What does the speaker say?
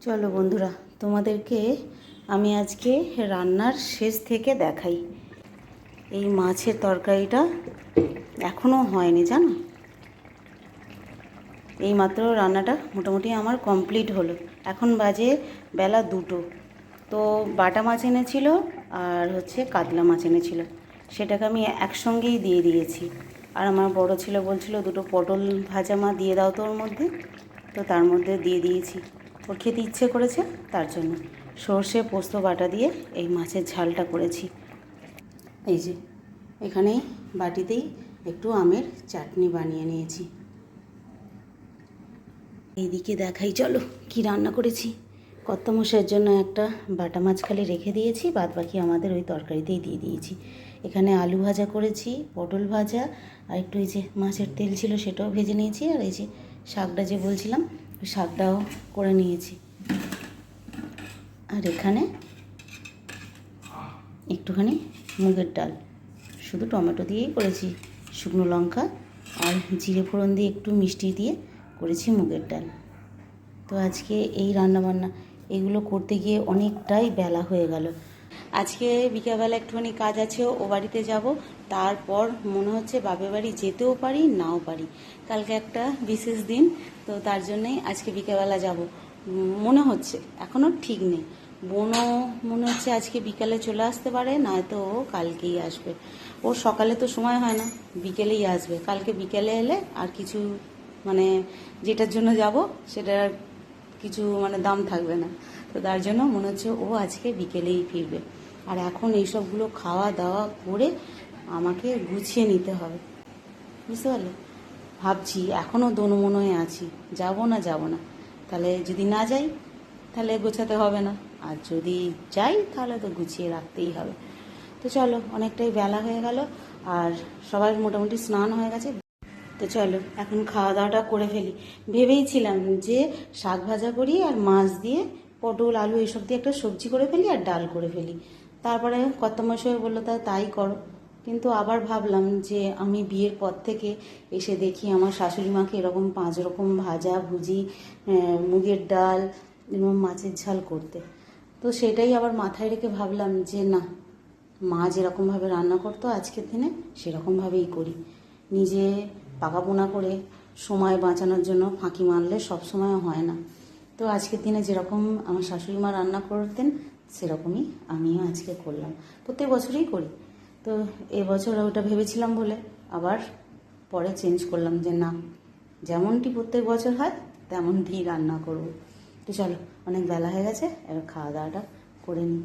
চলো বন্ধুরা, তোমাদেরকে আমি আজকে রান্নার শেষ থেকে দেখাই। এই মাছের তরকারিটা এখনও হয়নি, জানো? এই মাত্র রান্নাটা মোটামুটি আমার কমপ্লিট হলো। এখন বাজে বেলা দুটো। তো বাটা মাছ এনেছিল আর হচ্ছে কাতলা মাছ এনেছিল। সেটাকে আমি একসঙ্গেই দিয়ে দিয়েছি। আর আমার বড় ছেলে বলছিল, দুটো পটল ভাজা মা দিয়ে দাও তো ওর মধ্যে। তো তার মধ্যে দিয়ে দিয়েছি। ওর খেতে ইচ্ছে করেছে, তার জন্য সর্ষে, পোস্ত, বাটা দিয়ে এই মাছের ঝালটা করেছি। এই যে, এখানে বাটিতেই একটু আমের চাটনি বানিয়ে নিয়েছি। এইদিকে দেখাই, চলো কি রান্না করেছি। কত কত্তমশের জন্য একটা বাটা মাছ খালি রেখে দিয়েছি বাদ বাকি আমাদের ওই তরকারিতেই দিয়ে দিয়েছি। এখানে আলু ভাজা করেছি, পটল ভাজা, আর একটু এই যে মাছের তেল ছিল সেটাও ভেজে নিয়েছি, আর এই যে শাকটা যে বলছিলাম শাকটাও করে নিয়েছি। আর এখানে একটুখানি মুগের ডাল। শুধু টমেটো দিয়েই করেছি শুকনো লঙ্কা আর জিরে ফোড়ন দিয়ে একটু মিষ্টি দিয়ে করেছি মুগের ডাল। তো আজকে এই রান্নাবান্না, এগুলো করতে গিয়ে অনেকটাই বেলা হয়ে গেল। আজকে বিকেলবেলা একটুখানি কাজ আছে, ও বাড়িতে যাব। তারপর মনে হচ্ছে বাপের বাড়ি যেতেও পারি, নাও পারি। কালকে একটা বিশেষ দিন, তো তার জন্যই আজকে বিকেলবেলা যাব। মনে হচ্ছে এখনও ঠিক নেই। বোনও মনে হচ্ছে আজকে বিকালে চলে আসতে পারে, নয়তো ও কালকেই আসবে। ওর সকালে তো সময় হয় না, বিকেলেই আসবে। কালকে বিকেলে এলে আর কিছু মানে যেটার জন্য যাব, সেটার কিছু মানে দাম থাকবে না। তো তার জন্য মনে হচ্ছে ও আজকে বিকেলেই ফিরবে। আর এখন এইসবগুলো খাওয়া দাওয়া করে আমাকে গুছিয়ে নিতে হবে। বুঝতে পারলে? ভাবছি এখনও দোনমনোয় আছি। যাব না যাব না। তাহলে যদি না যাই, তাহলে গোছাতে হবে না। আর যদি যাই, তাহলে তো গুছিয়ে রাখতেই হবে। তো চলো, অনেকটাই বেলা হয়ে গেল আর সবার মোটামুটি স্নান হয়ে গেছে। তো চলো, এখন খাওয়া দাওয়াটা করে ফেলি। ভেবেইছিলাম যে শাক ভাজা করি আর মাছ দিয়ে পটল, আলু এসব দিয়ে একটা সবজি করে ফেলি আর ডাল করে ফেলি। তারপরে কর্তমশাই বলল, তা তাই করো। কিন্তু আবার ভাবলাম যে আমি বিয়ের পর থেকে এসে দেখি আমার শাশুড়ি মাকে এরকম পাঁচ রকম ভাজা, ভুজি মুগের ডাল এবং মাছের ঝাল করতে। তো সেটাই আবার মাথায় রেখে ভাবলাম যে, না, মা যেরকমভাবে রান্না করতো আজকের দিনে, সেরকমভাবেই করি। নিজে পাকাপোনা করে সময় বাঁচানোর জন্য ফাঁকি মারলে সব সময় হয় না। তো আজকের দিনে যেরকম আমার শাশুড়ি মা রান্না করতেন, সেরকমই আমিও আজকে করলাম। প্রত্যেক বছরই করি। তো এবছর ওটা ভেবেছিলাম বলে আবার পরে চেঞ্জ করলাম যে না, যেমনটি প্রত্যেক বছর হয় তেমনটি রান্না করব। তো চলো, অনেক বেলা হয়ে গেছে, এবার খাওয়া দাওয়াটা করে নিই।